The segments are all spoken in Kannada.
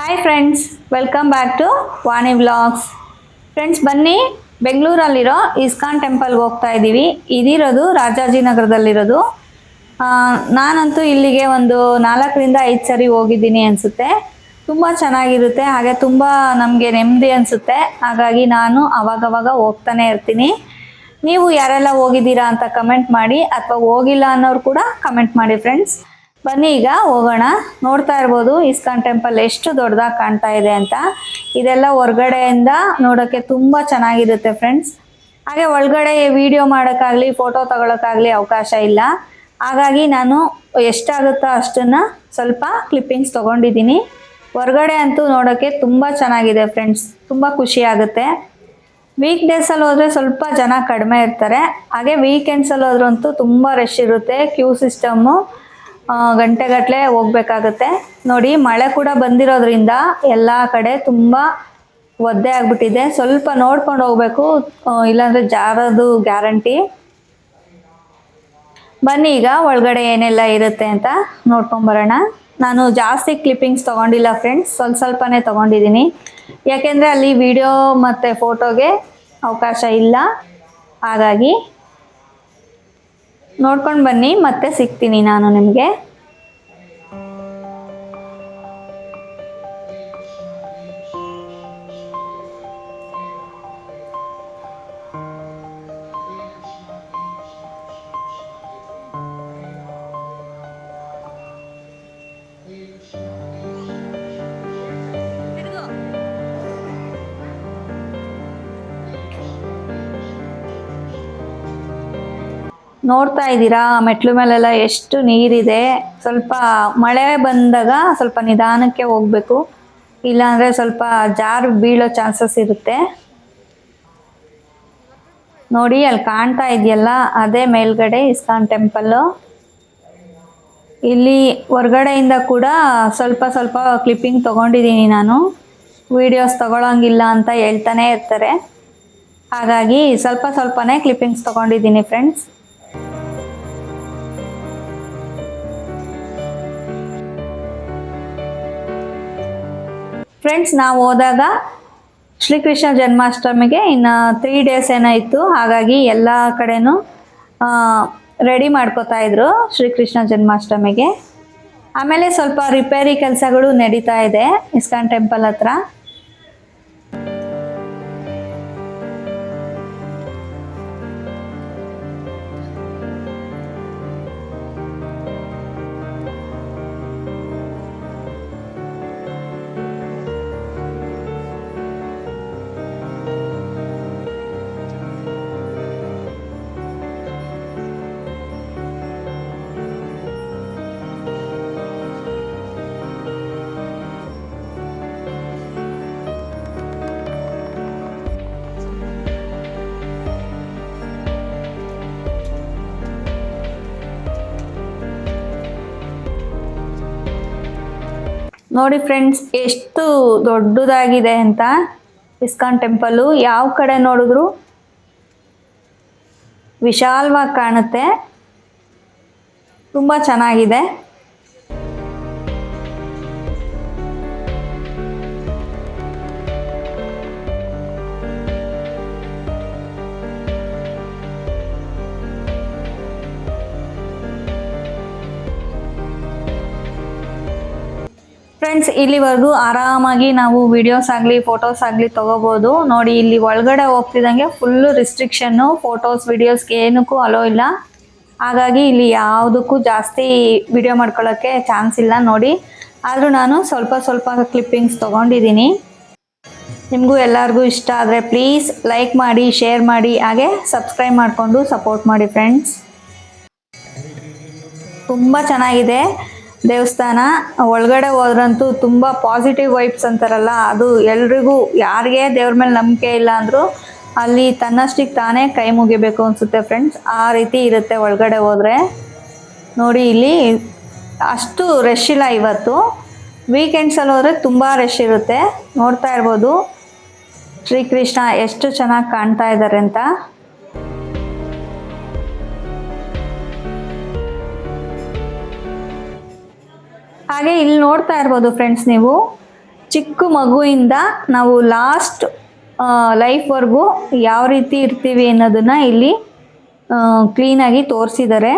Hi friends welcome back to Vani blogs friends ಬನ್ನಿ. ಬೆಂಗಳೂರಲ್ಲಿರೋ ಇಸ್ಕಾನ್ ಟೆಂಪಲ್ಗೆ ಹೋಗ್ತಾ ಇದ್ದೀವಿ. ಇದಿರೋದು ರಾಜಾಜಿನಗರದಲ್ಲಿರೋದು ನಾನಂತೂ ಇಲ್ಲಿಗೆ ಒಂದು ನಾಲ್ಕರಿಂದ ಐದು ಸರಿ ಹೋಗಿದ್ದೀನಿ ಅನಿಸುತ್ತೆ. ತುಂಬ ಚೆನ್ನಾಗಿರುತ್ತೆ. ಹಾಗೆ ತುಂಬ ನಮಗೆ ನೆಮ್ಮದಿ ಅನಿಸುತ್ತೆ. ಹಾಗಾಗಿ ನಾನು ಅವಾಗವಾಗ ಹೋಗ್ತಾನೆ ಇರ್ತೀನಿ. ನೀವು ಯಾರೆಲ್ಲ ಹೋಗಿದ್ದೀರಾ ಅಂತ ಕಮೆಂಟ್ ಮಾಡಿ, ಅಥವಾ ಹೋಗಿಲ್ಲ ಅನ್ನೋರು ಕೂಡ ಕಮೆಂಟ್ ಮಾಡಿ ಫ್ರೆಂಡ್ಸ್ ಬನ್ನಿ ಈಗ ಹೋಗೋಣ. ನೋಡ್ತಾ ಇರ್ಬೋದು ಇಸ್ಕಾನ್ ಟೆಂಪಲ್ ಎಷ್ಟು ದೊಡ್ಡದಾಗಿ ಕಾಣ್ತಾ ಇದೆ ಅಂತ. ಇದೆಲ್ಲ ಹೊರ್ಗಡೆಯಿಂದ ನೋಡೋಕ್ಕೆ ತುಂಬ ಚೆನ್ನಾಗಿರುತ್ತೆ ಫ್ರೆಂಡ್ಸ್. ಹಾಗೆ ಒಳಗಡೆ ವಿಡಿಯೋ ಮಾಡೋಕ್ಕಾಗಲಿ, ಫೋಟೋ ತಗೊಳಕ್ಕಾಗಲಿ ಅವಕಾಶ ಇಲ್ಲ. ಹಾಗಾಗಿ ನಾನು ಎಷ್ಟಾಗುತ್ತೋ ಅಷ್ಟನ್ನು ಸ್ವಲ್ಪ ಕ್ಲಿಪ್ಪಿಂಗ್ಸ್ ತೊಗೊಂಡಿದ್ದೀನಿ. ಹೊರಗಡೆ ಅಂತೂ ನೋಡೋಕ್ಕೆ ತುಂಬ ಚೆನ್ನಾಗಿದೆ ಫ್ರೆಂಡ್ಸ್. ತುಂಬ ಖುಷಿ ಆಗುತ್ತೆ. ವೀಕ್ ಡೇಸಲ್ಲಿ ಹೋದರೆ ಸ್ವಲ್ಪ ಜನ ಕಡಿಮೆ ಇರ್ತಾರೆ. ಹಾಗೆ ವೀಕೆಂಡ್ಸಲ್ಲಿ ಹೋದ್ರಂತೂ ತುಂಬ ರಶ್ ಇರುತ್ತೆ. ಕ್ಯೂ ಸಿಸ್ಟಮ್ಮು ಗಂಟೆಗಟ್ಟಲೆ ಹೋಗ್ಬೇಕಾಗತ್ತೆ. ನೋಡಿ, ಮಳೆ ಕೂಡ ಬಂದಿರೋದ್ರಿಂದ ಎಲ್ಲ ಕಡೆ ತುಂಬ ಒದ್ದೆ ಆಗ್ಬಿಟ್ಟಿದೆ. ಸ್ವಲ್ಪ ನೋಡ್ಕೊಂಡು ಹೋಗ್ಬೇಕು. ಇಲ್ಲಾಂದ್ರೆ ಜಾರದು ಗ್ಯಾರಂಟಿ. ಬನ್ನಿ ಈಗ, ಒಳಗಡೆ ಏನೆಲ್ಲ ಇರುತ್ತೆ ಅಂತ ನೋಡ್ಕೊಂಬರೋಣ ನಾನು ಜಾಸ್ತಿ ಕ್ಲಿಪ್ಪಿಂಗ್ಸ್ ತೊಗೊಂಡಿಲ್ಲ ಫ್ರೆಂಡ್ಸ್ ಸ್ವಲ್ಪ ಸ್ವಲ್ಪನೇ ತೊಗೊಂಡಿದ್ದೀನಿ. ಯಾಕೆಂದರೆ ಅಲ್ಲಿ ವಿಡಿಯೋ ಮತ್ತು ಫೋಟೋಗೆ ಅವಕಾಶ ಇಲ್ಲ. ಹಾಗಾಗಿ ನೋಡ್ಕೊಂಡು ಬನ್ನಿ ಮತ್ತೆ ಸಿಗ್ತೀನಿ ನಾನು ನಿಮಗೆ. ನೋಡ್ತಾ ಇದ್ದೀರಾ? ಮೆಟ್ಲು ಮೇಲೆಲ್ಲ ಎಷ್ಟು ನೀರಿದೆ? ಸ್ವಲ್ಪ ಮಳೆ ಬಂದಾಗ ಸ್ವಲ್ಪ ನಿಧಾನಕ್ಕೆ ಹೋಗ್ಬೇಕು. ಇಲ್ಲಾಂದರೆ ಸ್ವಲ್ಪ ಜಾರು ಬೀಳೋ ಚಾನ್ಸಸ್ ಇರುತ್ತೆ. ನೋಡಿ, ಅಲ್ಲಿ ಕಾಣ್ತಾ ಇದೆಯಲ್ಲ, ಅದೇ ಮೇಲ್ಗಡೆ ಇಸ್ಕಾನ್ ಟೆಂಪಲ್ಲು ಇಲ್ಲಿ ಹೊರ್ಗಡೆಯಿಂದ ಕೂಡ ಸ್ವಲ್ಪ ಸ್ವಲ್ಪ ಕ್ಲಿಪ್ಪಿಂಗ್ ತೊಗೊಂಡಿದ್ದೀನಿ ನಾನು. ವಿಡಿಯೋಸ್ ತಗೊಳಂಗಿಲ್ಲ ಅಂತ ಹೇಳ್ತಾನೆ ಇರ್ತಾರೆ. ಹಾಗಾಗಿ ಸ್ವಲ್ಪ ಸ್ವಲ್ಪನೇ ಕ್ಲಿಪ್ಪಿಂಗ್ಸ್ ತೊಗೊಂಡಿದ್ದೀನಿ ಫ್ರೆಂಡ್ಸ್ ಫ್ರೆಂಡ್ಸ್ ನಾವು ಹೋದಾಗ ಶ್ರೀಕೃಷ್ಣ ಜನ್ಮಾಷ್ಟಮಿಗೆ ಇನ್ನು ತ್ರೀ ಡೇಸ್ ಏನೋ ಇತ್ತು. ಹಾಗಾಗಿ ಎಲ್ಲ ಕಡೆನೂ ರೆಡಿ ಮಾಡ್ಕೋತಾ ಇದ್ರು ಶ್ರೀಕೃಷ್ಣ ಜನ್ಮಾಷ್ಟಮಿಗೆ. ಆಮೇಲೆ ಸ್ವಲ್ಪ ರಿಪೇರಿ ಕೆಲಸಗಳು ನಡೀತಾ ಇದೆ. ಇಸ್ಕಾನ್ ಟೆಂಪಲ್ ಹತ್ರ. ನೋಡಿ ಫ್ರೆಂಡ್ಸ್ ಎಷ್ಟು ದೊಡ್ಡದಾಗಿದೆ ಅಂತ ಇಸ್ಕಾನ್ ಟೆಂಪಲ್ಲು ಯಾವ ಕಡೆ ನೋಡಿದ್ರು ವಿಶಾಲವಾಗಿ ಕಾಣುತ್ತೆ. ತುಂಬ ಚೆನ್ನಾಗಿದೆ. ಫ್ರೆಂಡ್ಸ್, ಇಲ್ಲಿವರೆಗೂ ಆರಾಮಾಗಿ ನಾವು ವಿಡಿಯೋಸ್ ಆಗಲಿ ಫೋಟೋಸ್ ಆಗಲಿ ತೊಗೋಬೋದು. ನೋಡಿ, ಇಲ್ಲಿ ಒಳಗಡೆ ಹೋಗ್ತಿದ್ದಂಗೆ ಫುಲ್ಲು ರಿಸ್ಟ್ರಿಕ್ಷನ್ನು ಫೋಟೋಸ್ ವಿಡಿಯೋಸ್ಗೆ ಏನಕ್ಕೂ ಅಲೋ ಇಲ್ಲ. ಹಾಗಾಗಿ ಇಲ್ಲಿ ಯಾವುದಕ್ಕೂ ಜಾಸ್ತಿ ವಿಡಿಯೋ ಮಾಡ್ಕೊಳ್ಳೋಕ್ಕೆ ಚಾನ್ಸ್ ಇಲ್ಲ, ನೋಡಿ. ಆದರೂ ನಾನು ಸ್ವಲ್ಪ ಸ್ವಲ್ಪ ಕ್ಲಿಪ್ಪಿಂಗ್ಸ್ ತೊಗೊಂಡಿದ್ದೀನಿ. ನಿಮಗೂ ಎಲ್ಲರಿಗೂ ಇಷ್ಟ ಆದರೆ ಪ್ಲೀಸ್ ಲೈಕ್ ಮಾಡಿ ಶೇರ್ ಮಾಡಿ, ಹಾಗೆ ಸಬ್ಸ್ಕ್ರೈಬ್ ಮಾಡಿಕೊಂಡು ಸಪೋರ್ಟ್ ಮಾಡಿ ಫ್ರೆಂಡ್ಸ್ ತುಂಬ ಚೆನ್ನಾಗಿದೆ. ದೇವಸ್ಥಾನ, ಒಳಗಡೆ ಹೋದ್ರಂತೂ ತುಂಬ ಪಾಸಿಟಿವ್ ವೈಬ್ಸ್ ಅಂತಾರಲ್ಲ, ಅದು ಎಲ್ರಿಗೂ, ಯಾರಿಗೆ ದೇವ್ರ ಮೇಲೆ ನಂಬಿಕೆ ಇಲ್ಲ ಅಂದರೂ ಅಲ್ಲಿ ತನ್ನಷ್ಟಿಗೆ ತಾನೇ ಕೈ ಮುಗಿಬೇಕು ಅನಿಸುತ್ತೆ ಫ್ರೆಂಡ್ಸ್ ಆ ರೀತಿ ಇರುತ್ತೆ ಒಳಗಡೆ ಹೋದ್ರೆ. ನೋಡಿ ಇಲ್ಲಿ ಅಷ್ಟು ರಶ್ ಇಲ್ಲ ಇವತ್ತು. ವೀಕೆಂಡ್ಸಲ್ಲಿ ಹೋದರೆ ತುಂಬ ರಶ್ ಇರುತ್ತೆ. ನೋಡ್ತಾ ಇರ್ಬೋದು. ಶ್ರೀಕೃಷ್ಣ ಎಷ್ಟು ಚೆನ್ನಾಗಿ ಕಾಣ್ತಾ ಇದ್ದಾರೆ ಅಂತ. ಹಾಗೆ ಇಲ್ಲಿ ನೋಡ್ತಾ ಇರ್ಬೋದು ಫ್ರೆಂಡ್ಸ್ ನೀವು. ಚಿಕ್ಕ ಮಗುವಿಂದ ನಾವು ಲಾಸ್ಟ್ ಲೈಫ್ವರೆಗೂ ಯಾವ ರೀತಿ ಇರ್ತೀವಿ ಅನ್ನೋದನ್ನು ಇಲ್ಲಿ ಕ್ಲೀನಾಗಿ ತೋರಿಸಿದ್ದಾರೆ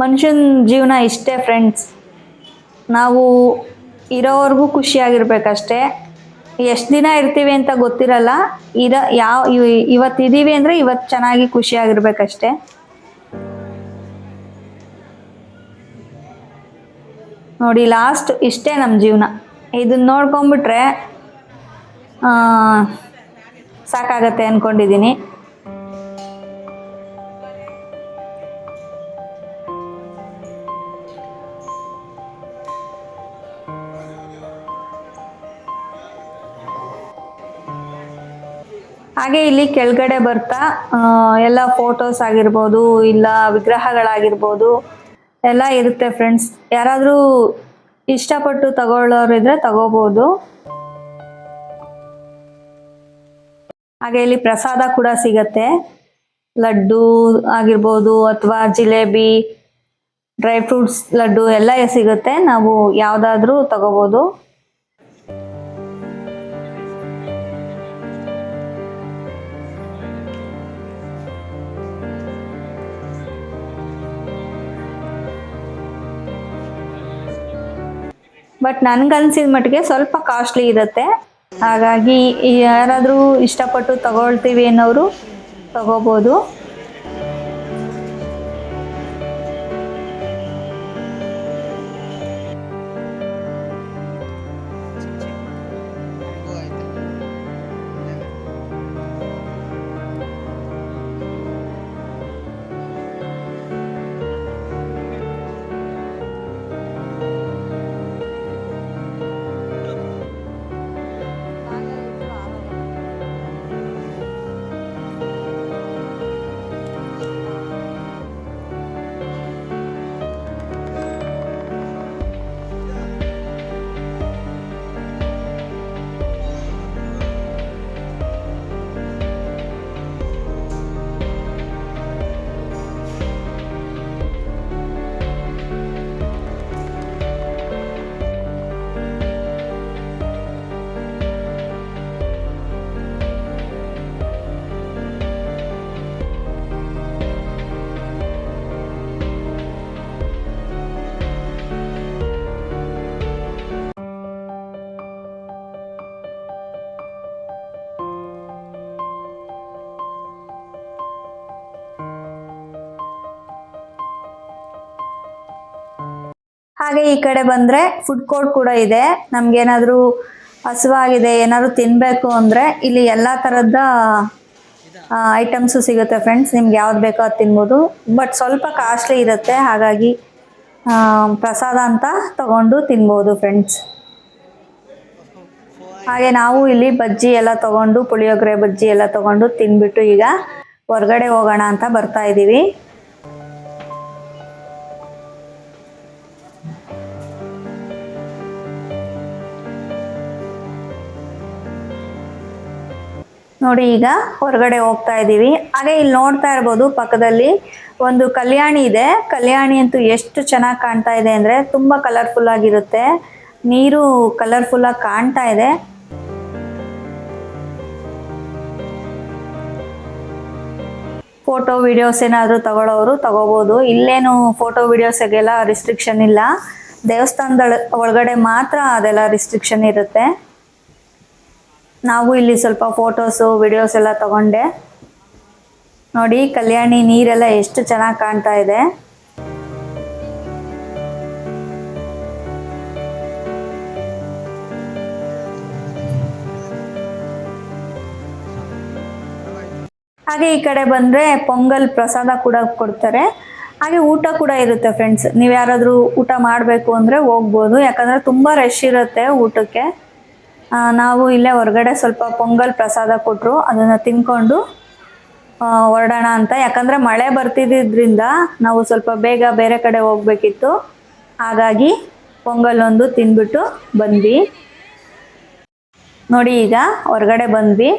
ಮನುಷ್ಯನ ಜೀವನ ಇಷ್ಟೇ ಫ್ರೆಂಡ್ಸ್ ನಾವು ಇರೋವರೆಗೂ ಖುಷಿಯಾಗಿರ್ಬೇಕಷ್ಟೇ. ಎಷ್ಟು ದಿನ ಇರ್ತೀವಿ ಅಂತ ಗೊತ್ತಿರಲ್ಲ. ಇರ ಯಾವ ಇವತ್ತಿದ್ದೀವಿ ಅಂದರೆ ಇವತ್ತು ಚೆನ್ನಾಗಿ ಖುಷಿಯಾಗಿರ್ಬೇಕಷ್ಟೇ. ನೋಡಿ ಲಾಸ್ಟ್ ಇಷ್ಟೇ ನಮ್ಮ ಜೀವನ. ಇದನ್ನ ನೋಡ್ಕೊಂಬಿಟ್ರೆ ಸಾಕಾಗತ್ತೆ ಅಂದ್ಕೊಂಡಿದ್ದೀನಿ ಹಾಗೆ ಇಲ್ಲಿ ಕೆಳಗಡೆ ಬರ್ತಾ ಎಲ್ಲ ಫೋಟೋಸ್ ಆಗಿರ್ಬೋದು, ಇಲ್ಲ ವಿಗ್ರಹಗಳಾಗಿರ್ಬೋದು ಎಲ್ಲ ಇರುತ್ತೆ ಫ್ರೆಂಡ್ಸ್ ಯಾರಾದರೂ ಇಷ್ಟಪಟ್ಟು ತಗೊಳ್ಳೋರಿದ್ರೆ ತಗೋಬಹುದು ಹಾಗೆ ಇಲ್ಲಿ ಪ್ರಸಾದ ಕೂಡ ಸಿಗತ್ತೆ. ಲಡ್ಡು ಆಗಿರ್ಬೋದು ಅಥವಾ ಜಿಲೇಬಿ ಡ್ರೈ ಫ್ರೂಟ್ಸ್ ಲಡ್ಡು ಎಲ್ಲ ಸಿಗುತ್ತೆ. ನಾವು ಯಾವುದಾದ್ರೂ ತಗೋಬೋದು. ಬಟ್ ನನ್ಗನ್ಸಿದ ಮಟ್ಟಿಗೆ ಸ್ವಲ್ಪ ಕಾಸ್ಟ್ಲಿ ಇರುತ್ತೆ. ಹಾಗಾಗಿ ಯಾರಾದರೂ ಇಷ್ಟಪಟ್ಟು ತಗೊಳ್ತೀವಿ ಅನ್ನೋರು ತಗೋಬೋದು. ಹಾಗೆ ಈ ಕಡೆ ಬಂದ್ರೆ ಫುಡ್ ಕೋರ್ಟ್ ಕೂಡ ಇದೆ. ನಮಗೇನಾದರೂ ಹಸುವಾಗಿದೆ, ಏನಾದ್ರು ತಿನ್ಬೇಕು ಅಂದ್ರೆ ಇಲ್ಲಿ ಎಲ್ಲಾ ತರದ ಐಟಮ್ಸ್ ಸಿಗುತ್ತೆ ಫ್ರೆಂಡ್ಸ್ ನಿಮ್ಗೆ ಯಾವ್ದು ಬೇಕೋ ಅದು ತಿನ್ಬೋದು. ಬಟ್ ಸ್ವಲ್ಪ ಕಾಸ್ಟ್ಲಿ ಇರುತ್ತೆ. ಹಾಗಾಗಿ ಪ್ರಸಾದ ಅಂತ ತಗೊಂಡು ತಿನ್ಬೋದು ಫ್ರೆಂಡ್ಸ್ ಹಾಗೆ ನಾವು ಇಲ್ಲಿ ಬಜ್ಜಿ ಎಲ್ಲ ತಗೊಂಡು, ಪುಳಿಯೋಗರೆ ಬಜ್ಜಿ ಎಲ್ಲ ತಗೊಂಡು ತಿನ್ಬಿಟ್ಟು ಈಗ ಹೊರಗಡೆ ಹೋಗೋಣ ಅಂತ ಬರ್ತಾ ಇದ್ದೀವಿ ನೋಡಿ ಈಗ ಹೊರಗಡೆ ಹೋಗ್ತಾ ಇದ್ದೀವಿ ಹಾಗೆ ಇಲ್ಲಿ ನೋಡ್ತಾ ಇರ್ಬೋದು ಪಕ್ಕದಲ್ಲಿ ಒಂದು ಕಲ್ಯಾಣಿ ಇದೆ. ಕಲ್ಯಾಣಿ ಅಂತೂ ಎಷ್ಟು ಚೆನ್ನಾಗಿ ಕಾಣ್ತಾ ಇದೆ ಅಂದರೆ ತುಂಬ ಕಲರ್ಫುಲ್ ಆಗಿರುತ್ತೆ. ನೀರು ಕಲರ್ಫುಲ್ ಆಗಿ ಕಾಣ್ತಾ ಇದೆ. ಫೋಟೋ ವಿಡಿಯೋಸ್ ಏನಾದರೂ ತಗೊಳ್ಳೋರು ತಗೋಬೋದು. ಇಲ್ಲೇನು ಫೋಟೋ ವಿಡಿಯೋಸ್ಗೆಲ್ಲ ರಿಸ್ಟ್ರಿಕ್ಷನ್ ಇಲ್ಲ. ದೇವಸ್ಥಾನದ ಒಳಗಡೆ ಮಾತ್ರ ಅದೆಲ್ಲ ರಿಸ್ಟ್ರಿಕ್ಷನ್ ಇರುತ್ತೆ. ನಾವು ಇಲ್ಲಿ ಸ್ವಲ್ಪ ಫೋಟೋಸು ವಿಡಿಯೋಸ್ ಎಲ್ಲ ತಗೊಂಡೆ. ನೋಡಿ, ಕಲ್ಯಾಣಿ ನೀರೆಲ್ಲ ಎಷ್ಟು ಚೆನ್ನಾಗಿ ಕಾಣ್ತಾ ಇದೆ. ಹಾಗೆ ಈ ಕಡೆ ಬಂದರೆ ಪೊಂಗಲ್ ಪ್ರಸಾದ ಕೂಡ ಕೊಡ್ತಾರೆ. ಹಾಗೆ ಊಟ ಕೂಡ ಇರುತ್ತೆ ಫ್ರೆಂಡ್ಸ್ ನೀವು ಯಾರಾದರೂ ಊಟ ಮಾಡಬೇಕು ಅಂದರೆ ಹೋಗ್ಬೋದು. ಯಾಕಂದರೆ ತುಂಬ ರಶ್ ಇರುತ್ತೆ ಊಟಕ್ಕೆ. ನಾವು ಇಲ್ಲೇ ಹೊರಗಡೆ ಸ್ವಲ್ಪ ಪೊಂಗಲ್ ಪ್ರಸಾದ ಕೊಟ್ಟರು ಅದನ್ನು ತಿನ್ಕೊಂಡು ಹೊರಡೋಣ ಅಂತ. ಯಾಕಂದರೆ ಮಳೆ ಬರ್ತಿದ್ದಿದ್ರಿಂದ ನಾವು ಸ್ವಲ್ಪ ಬೇಗ ಬೇರೆ ಕಡೆ ಹೋಗ್ಬೇಕಿತ್ತು. ಹಾಗಾಗಿ ಪೊಂಗಲ್ ಒಂದು ತಿಂದ್ಬಿಟ್ಟು ಬಂದ್ವಿ. ನೋಡಿ ಈಗ ಹೊರಗಡೆ ಬಂದ್ವಿ.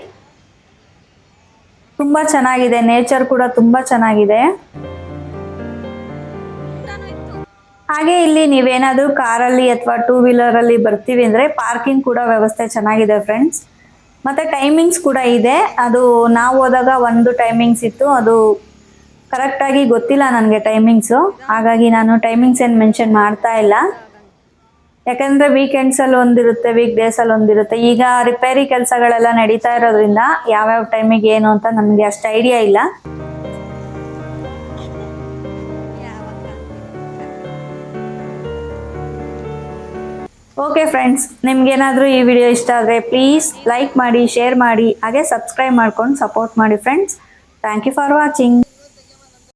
ತುಂಬ ಚೆನ್ನಾಗಿದೆ, ನೇಚರ್ ಕೂಡ ತುಂಬ ಚೆನ್ನಾಗಿದೆ. ಹಾಗೆ ಇಲ್ಲಿ ನೀವೇನಾದರೂ ಕಾರಲ್ಲಿ ಅಥವಾ ಟೂ ವೀಲರ್ ಅಲ್ಲಿ ಬರ್ತೀವಿ ಅಂದ್ರೆ ಪಾರ್ಕಿಂಗ್ ಕೂಡ ವ್ಯವಸ್ಥೆ ಚೆನ್ನಾಗಿದೆ ಫ್ರೆಂಡ್ಸ್ ಮತ್ತೆ ಟೈಮಿಂಗ್ಸ್ ಕೂಡ ಇದೆ. ಅದು ನಾವು ಹೋದಾಗ ಒಂದು ಟೈಮಿಂಗ್ಸ್ ಇತ್ತು. ಅದು ಕರೆಕ್ಟಾಗಿ ಗೊತ್ತಿಲ್ಲ ನನಗೆ ಟೈಮಿಂಗ್ಸು ಹಾಗಾಗಿ ನಾನು ಟೈಮಿಂಗ್ಸ್ ಏನು ಮೆನ್ಷನ್ ಮಾಡ್ತಾ ಇಲ್ಲ. ಯಾಕಂದರೆ ವೀಕೆಂಡ್ಸಲ್ಲಿ ಒಂದಿರುತ್ತೆ ವೀಕ್ ಡೇಸಲ್ಲಿ ಒಂದಿರುತ್ತೆ. ಈಗ ರಿಪೇರಿ ಕೆಲಸಗಳೆಲ್ಲ ನಡೀತಾ ಇರೋದ್ರಿಂದ ಯಾವ್ಯಾವ ಟೈಮಿಗೆ ಏನು ಅಂತ ನಮಗೆ ಅಷ್ಟು ಐಡಿಯಾ ಇಲ್ಲ. ಓಕೆ ಫ್ರೆಂಡ್ಸ್ ನಿಮ್ಗೇನಾದರೂ ಈ ವಿಡಿಯೋ ಇಷ್ಟ ಆದರೆ ಪ್ಲೀಸ್ ಲೈಕ್ ಮಾಡಿ ಶೇರ್ ಮಾಡಿ, ಹಾಗೆ ಸಬ್ಸ್ಕ್ರೈಬ್ ಮಾಡ್ಕೊಂಡು ಸಪೋರ್ಟ್ ಮಾಡಿ friends thank you for watching